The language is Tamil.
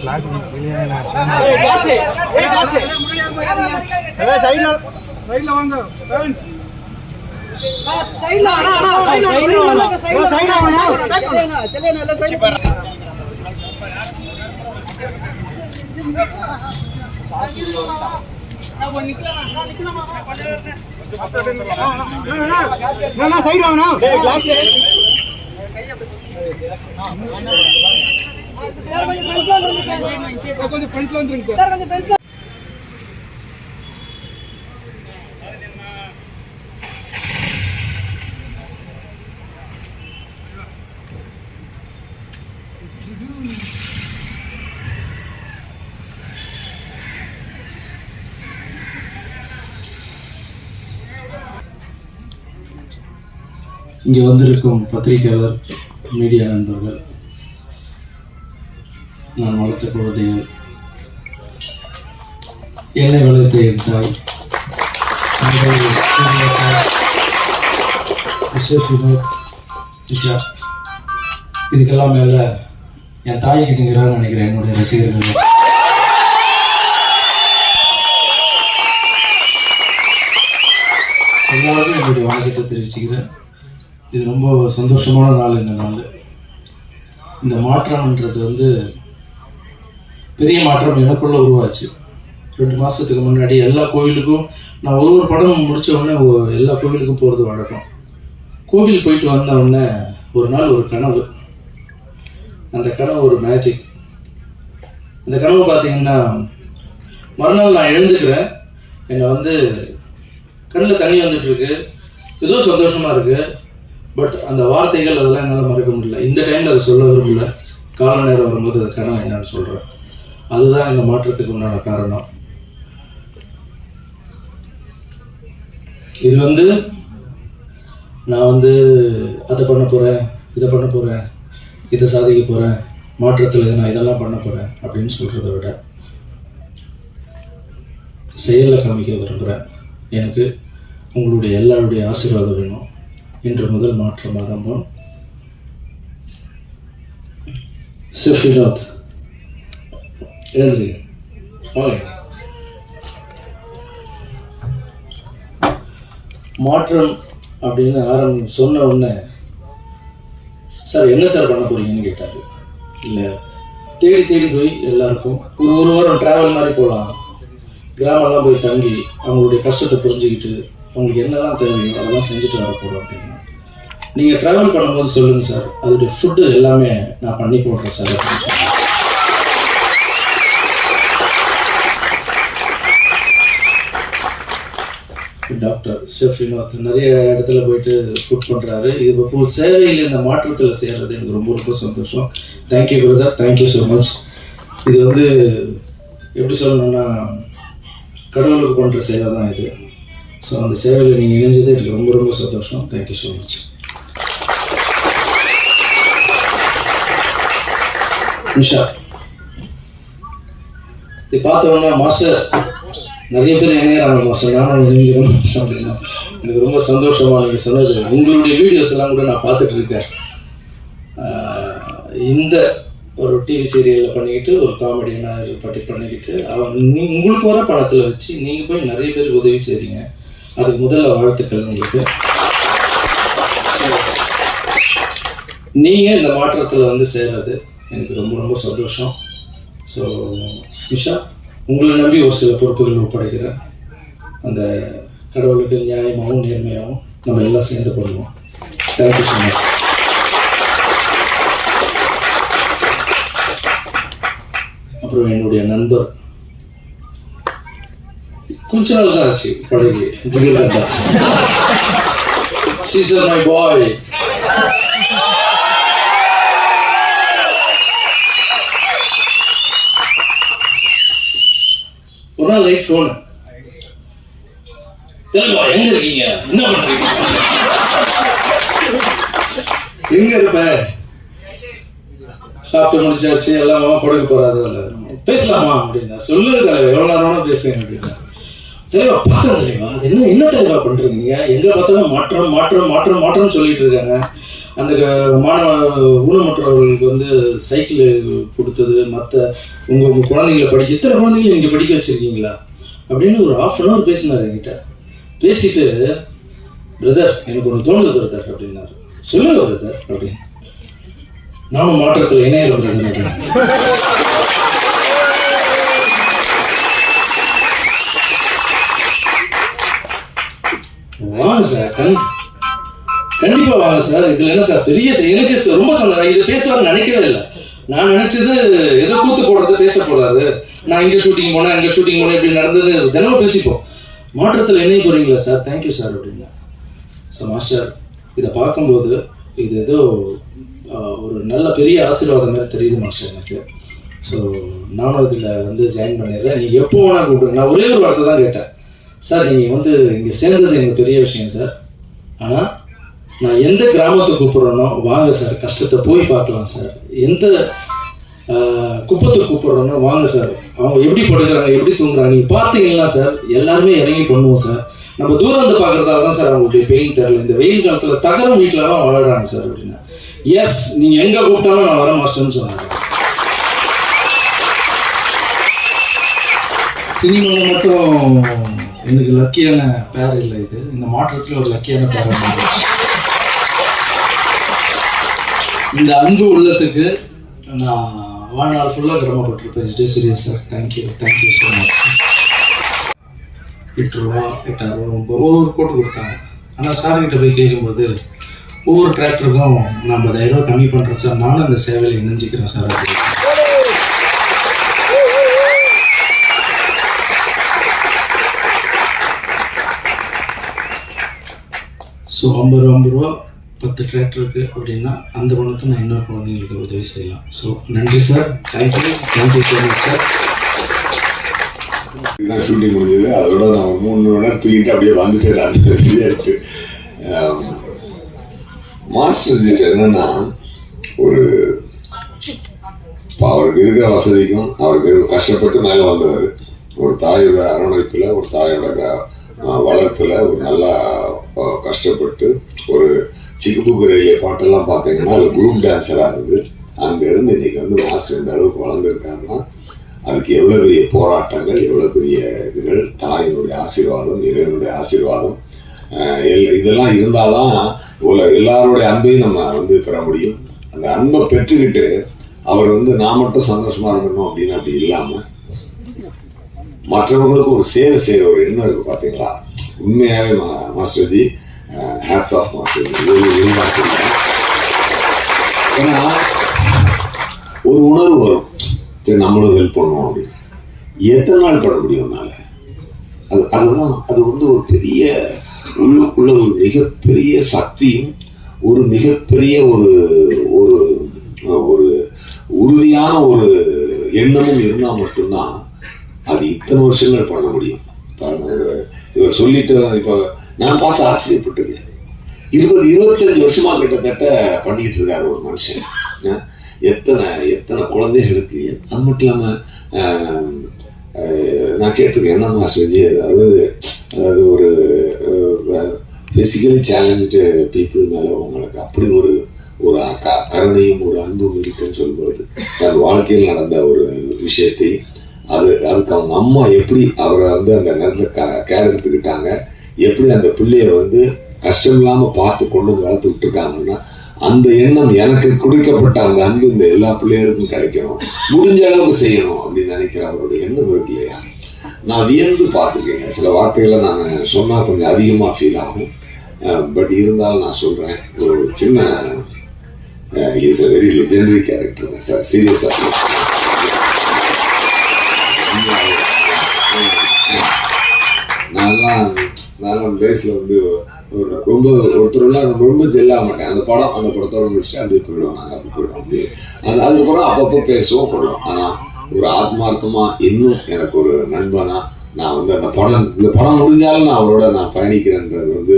கிளாஸ் வெளியே சைடுல வாங்க பேரண்ட்ஸ் சைடுல அண்ணா அண்ணா சைடுல சைடுல சைடுல சைடுல சைடுல சைடு வாங்கண்ணா கிளாஸ் கொஞ்சம் ஃப்ரண்ட்ல வந்துருங்க சார் இங்கே வந்திருக்கும் பத்திரிகையாளர் மீடியா நண்பர்கள் நான் வளர்த்த குழந்தைகள் என்னை வளர்த்த என் தாய் இதுக்கெல்லாம் மேலே என் தாய் நிகரான்னு நினைக்கிறேன் என்னுடைய ரசிகர்கள். எல்லாருக்கும் என்னுடைய வணக்கத்தை தெரிவிச்சுக்கிறேன். இது ரொம்ப சந்தோஷமான நாள் இந்த நாள். இந்த மாற்றம்ன்றது வந்து பெரிய மாற்றம் எனக்குள்ளே உருவாச்சு. ரெண்டு மாதத்துக்கு முன்னாடி எல்லா கோவிலுக்கும் நான் ஒரு ஒரு படம் உடனே எல்லா கோவிலுக்கும் போகிறது வழக்கம். கோவில் போயிட்டு வந்த உடனே ஒரு நாள் ஒரு கனவு. அந்த கனவு ஒரு மேஜிக் அந்த கனவு பார்த்தீங்கன்னா மறுநாள் நான் எழுந்துக்கிறேன். என்னை வந்து கண்ணில் தண்ணி வந்துட்டுருக்கு ஏதோ சந்தோஷமாக இருக்குது பட் அந்த வார்த்தைகள் அதெல்லாம் என்னால் மறக்க முடியல. இந்த டைமில் அதை சொல்ல விரும்பல. கால நேரம் வரும்போது அது கனவு என்னன்னு சொல்கிறேன் அதுதான் இந்த மாற்றத்துக்கு உண்டான காரணம். இது வந்து நான் வந்து அதை பண்ண போகிறேன் இதை பண்ண போகிறேன் இதை சாதிக்க போகிறேன் மாற்றத்தில் நான் இதெல்லாம் பண்ண போகிறேன் அப்படின்னு சொல்கிறத விட செயலில் காமிக்க விரும்புகிறேன் எனக்கு உங்களுடைய எல்லாருடைய ஆசீர்வாதம் வேணும். இன்று முதல் மாற்றம் ஆரம்பம். சிவ் வினோத் எழுந்துருங்க மாற்றம் அப்படின்னு ஆரம்பி சொன்ன உடனே சார் என்ன சார் பண்ண போறீங்கன்னு கேட்டார். இல்லை தேடி தேடி போய் எல்லாருக்கும் ஒரு ஒரு வாரம் ட்ராவல் மாதிரி போகலாம் கிராமம்லாம் போய் தங்கி அவங்களுடைய கஷ்டத்தை புரிஞ்சுக்கிட்டு உங்களுக்கு என்னெல்லாம் தேவையோ அதெல்லாம் செஞ்சுட்டு வர போகிறோம் அப்படின்னா நீங்கள் ட்ராவல் பண்ணும்போது சொல்லுங்கள் சார் அதோடைய ஃபுட்டு எல்லாமே நான் பண்ணி போடுறேன் சார் அப்படின்னு டாக்டர் ஷெஃப் வினோத் நிறைய இடத்துல போயிட்டு ஃபுட் பண்ணுறாரு இது இப்போ சேவையில் இந்த மாற்றத்தில் செய்கிறது எனக்கு ரொம்ப ரொம்ப சந்தோஷம். Thank you brother thank you so much இது வந்து எப்படி சொல்லணும்னா கடவுளுக்கு பண்ணுற சேவை தான் இது. ஸோ அந்த சேவையில் நீங்கள் இணைஞ்சது எனக்கு ரொம்ப ரொம்ப சந்தோஷம். Thank you so much Nisha. இது பார்த்தோன்னா மாஸ்டர் நிறைய பேர் இணையறாங்க மாஸ்டர். நானும் இணைஞ்சிடும் அப்படின்னா எனக்கு ரொம்ப சந்தோஷமாக நீங்கள் சொன்னது. உங்களுடைய வீடியோஸ் எல்லாம் கூட நான் பார்த்துட்டு இருக்கேன். இந்த ஒரு டிவி சீரியலில் பண்ணிக்கிட்டு ஒரு காமெடியனாக பட்டி பண்ணிக்கிட்டு அவன் நீ உங்களுக்கு வர பணத்தில் வச்சு நீங்கள் போய் நிறைய பேருக்கு உதவி செய்கிறீங்க அதுக்கு முதல்ல வாழ்த்துக்கள் உங்களுக்கு. நீங்கள் இந்த மாற்றத்தில் வந்து சேர்றது எனக்கு ரொம்ப ரொம்ப சந்தோஷம். ஸோ நிஷா உங்களை நம்பி ஒரு சில பொறுப்புகள் ஒப்படைக்கிறேன் அந்த கடவுளுக்கு நியாயமாகவும் நேர்மையாகவும் நம்ம எல்லாம் சேர்ந்து பண்ணுவோம் தேங்க்யூ ஸோ மச் அப்புறம் என்னுடைய நண்பர் கொஞ்ச நாள் தான் ஆச்சு படகு ஜிகிர்தண்டா சீசர் மை பாய் ஒரு நாள் லைட் ஃபோன் தெலுங்கா எங்க இருக்கீங்க என்ன பண்றீங்க எங்க இருப்ப சாப்பிட்டு முடிச்சாச்சு எல்லாம் மாமா படுக்க போறாரு பேசலாமா அப்படின்னா சொல்லு தலைவர் எவ்வளவு நேரம் பேசுங்க அப்படின்னா தலைவா பார்த்தேன் தலைவா அது என்ன என்ன தலைவா பண்றீங்க? நீங்க எங்க பார்த்தாலும் மாற்றம் மாற்றம் மாற்றம் மாற்றம்னு சொல்லிட்டு இருக்காங்க. அந்த க- மாணவ ஊனமுற்றவர்களுக்கு வந்து சைக்கிள் கொடுத்தது மற்ற உங்க உங்க குழந்தைங்களை படிக்க இத்தனை குழந்தைங்களை நீங்க படிக்க வச்சிருக்கீங்களா? அப்படின்னு ஒரு ஆஃப் அன் ஹவர் பேசினார் என்கிட்ட. பேசிட்டு பிரதர் எனக்கு ஒன்று தோணுது பிரதர் அப்படின்னாரு. சொல்லுங்க பிரதர் அப்படின்னு. நானும் மாற்றத்தில் இணையிற பிரதர் அப்படின்னு. வாங்க சார். கண் கண்டிப்பா வாங்க சார். இதுல என்ன சார்? பெரிய எனக்கு ரொம்ப சந்தோஷம். இது பேசுவார் நினைக்கவே இல்லை. நான் நினைச்சது ஏதோ கூத்து போடுறது பேச போறாரு. நான் இங்க ஷூட்டிங் போனேன் அங்க ஷூட்டிங் போனேன் இப்படி நடந்தது. தினமும் பேசிப்போம். மாற்றத்தில் என்னையும் போறீங்களா சார்? தேங்க்யூ சார் அப்படின்னா. ஸோ மாஸ்டர் இதை பார்க்கும்போது இது ஏதோ ஒரு நல்ல பெரிய ஆசீர்வாதம் மாதிரி தெரியுது மாஸ்டர் எனக்கு. ஸோ நானும் இதில் வந்து ஜாயின் பண்ணிடுறேன். நீ எப்போ வேணால் கூப்பிடுங்க. நான் ஒரே ஒரு வார்த்தை தான் கேட்டேன். சார் நீங்கள் வந்து இங்கே சேர்ந்தது எனக்கு பெரிய விஷயம் சார். ஆனால் நான் எந்த கிராமத்தை கூப்பிட்றேனோ வாங்க சார். கஷ்டத்தை போய் பார்க்கலாம் சார். எந்த குப்பத்தை கூப்பிட்றனோ வாங்க சார். அவங்க எப்படி படுக்கிறாங்க எப்படி தூங்குறாங்க நீங்கள் பார்த்தீங்கன்னா சார்? எல்லாருமே இறங்கி பண்ணுவோம் சார். நம்ம தூரம் வந்து பார்க்குறதால தான் சார் அவங்களுடைய பெயின் தெரில இந்த வெயில் காலத்தில் தகரம் வீட்டிலலாம் வளர்கிறாங்க சார் அப்படின்னா. எஸ் நீங்கள் எங்கே கூப்பிட்டாலும் நான் வர மாட்டேன்னு சொன்னாங்க. சினிமாவில் மட்டும் எனக்கு லக்கியான பேர் இல்லை இது. இந்த மாற்றத்தில் ஒரு லக்கியான பேர் இந்த அன்பு உள்ளத்துக்கு நான் வாழ்நாள் ஃபுல்லாக கிரமப்பட்டிருப்பேன் Jai Surya sir thank you thank you so much எட்டு ரூபா எட்டாயிரம் ரூபா ஒன்பது ஒவ்வொரு கோட்டு கொடுத்தாங்க. ஆனால் சார்கிட்ட போய் கேட்கும்போது ஒவ்வொரு டிராக்டருக்கும் நான் ஐம்பதாயிரம் ரூபா கம்மி பண்ணுறேன் சார் நானும் அந்த சேவையில் இணைஞ்சிக்கிறேன் சார் அப்படின்னு ஸோ ஐம்பது ரூபா ஐம்பது ரூபா பத்து டிராக்டருக்கு அப்படின்னா அந்த பணத்தை நான் இன்னொரு குழந்தைங்களுக்கு உதவி செய்யலாம். ஸோ நன்றி sir thank you thank you so much sir இதுதான் ஷூட்டிங் முடிஞ்சது. அதோட நான் மூணு மணி நேரம் தூங்கிட்டு அப்படியே வந்துட்டேன் நான். விளையாட்டு மாஸ்டர் ஜெட் என்னன்னா ஒரு இப்போ அவருக்கு இருக்கிற வசதிக்கும் அவருக்கு இருக்க கஷ்டப்பட்டு மேலே வந்தவர். ஒரு தாயோட அரவணைப்பில் ஒரு தாயோட க- வளர்ப்பில் ஒரு நல்லா கஷ்டப்பட்டு ஒரு சிக்குபுக்குரைய பாட்டெல்லாம் பார்த்தீங்கன்னா அது குரூப் டான்ஸராக இருந்தது. அங்கேருந்து இன்றைக்கி வந்து மாஸ்டர் இந்த அளவுக்கு வளர்ந்துருக்காருன்னா அதுக்கு எவ்வளோ பெரிய போராட்டங்கள் எவ்வளோ பெரிய இதுகள் தாயினுடைய ஆசீர்வாதம் இறைவனுடைய ஆசீர்வாதம் எல்- இதெல்லாம் இருந்தால் தான் உல எல்லாருடைய அன்பையும் நம்ம வந்து பெற முடியும். அந்த அன்பை பெற்றுக்கிட்டு அவர் வந்து நான் மட்டும் சந்தோஷமாக இருக்கணும் அப்படின்னு அப்படி இல்லாமல் மற்றவங்களுக்கு ஒரு சேவை செய்கிற ஒரு எண்ணம் இருக்குது பார்த்தீங்களா உண்மையாகவே மா மாஸ்டர்ஜி ஹேட்ஸ் ஆஃப் மாஸ்டர்ஜி. விரும்பா சொல்கிறேன் ஏன்னா ஒரு உணர்வு வரும். சரி நம்மளும் ஹெல்ப் பண்ணுவோம் அப்படின்னு எத்தனை நாள் பண்ண முடியும் உன்னால? அது அதுதான் அது வந்து ஒரு பெரிய உள்ளுக்குள்ள ஒரு மிகப்பெரிய சக்தியும் ஒரு மிகப்பெரிய ஒரு ஒரு ஒரு உறுதியான ஒரு எண்ணமும் இருந்தால் மட்டும்தான் அது இத்தனை வருஷங்கள் பண்ண முடியும். பாருங்கள் ஒரு இவர் சொல்லிட்டு இப்போ நான் பார்த்து ஆச்சரியப்பட்டிருக்கேன் இருபது இருபத்தஞ்சு வருஷமா கிட்டத்தட்ட பண்ணிட்டு இருக்காரு ஒரு மனுஷன். எத்தனை எத்தனை குழந்தைகளுக்கு அது மட்டும் இல்லாமல் நான் கேட்டிருக்கேன் என்னம்மா செஞ்சு? அதாவது அதாவது ஒரு ஃபிசிக்கலி சேலஞ்சு பீப்புள் மேலே உங்களுக்கு அப்படி ஒரு ஒரு க- கருணையும் ஒரு அன்பும் இருக்குன்னு சொல்லும்போது தன் வாழ்க்கையில் நடந்த ஒரு விஷயத்தை அது அதுக்கு அவங்க அம்மா எப்படி அவரை வந்து அந்த நேரத்தில் க கேர் எடுத்துக்கிட்டாங்க எப்படி அந்த பிள்ளைய வந்து கஷ்டம் இல்லாமல் பார்த்து கொண்டு வந்து வளர்த்து விட்டுருக்காங்கன்னா அந்த எண்ணம் எனக்கு கொடுக்கப்பட்ட அந்த அன்பு இந்த எல்லா பிள்ளைகளுக்கும் கிடைக்கணும். முடிஞ்ச அளவுக்கு செய்யணும் அப்படின்னு நினைக்கிற அவருடைய எண்ணம் இருக்கு இல்லையா? நான் வியந்து பார்த்துருக்கேங்க. சில வார்த்தைகளை நான் சொன்னால் கொஞ்சம் அதிகமாக ஃபீல் ஆகும். பட் இருந்தாலும் நான் சொல்கிறேன் ஒரு சின்ன இஸ் அ வெரி லெஜெண்டரி கேரக்டருங்க சார் சீரியஸாக தான் நான்லாம் டேஸ்ல வந்து ஒரு ரொம்ப ஒருத்தரெல்லாம் ரொம்ப ஜெல்லாக மாட்டேன். அந்த படம் அந்த படத்தோட முடிச்சுட்டு அப்படியே போயிடுவோம். நாங்கள் அப்படி போயிடுவோம். அப்படியே அது அதுக்கப்புறம் அப்பப்போ பேசுவோம் போடுவோம். ஆனால் ஒரு ஆத்மார்த்தமாக இன்னும் எனக்கு ஒரு நண்பனா நான் வந்து அந்த படம் இந்த படம் முடிஞ்சாலும் நான் அவரோட நான் பயணிக்கிறேன்றது வந்து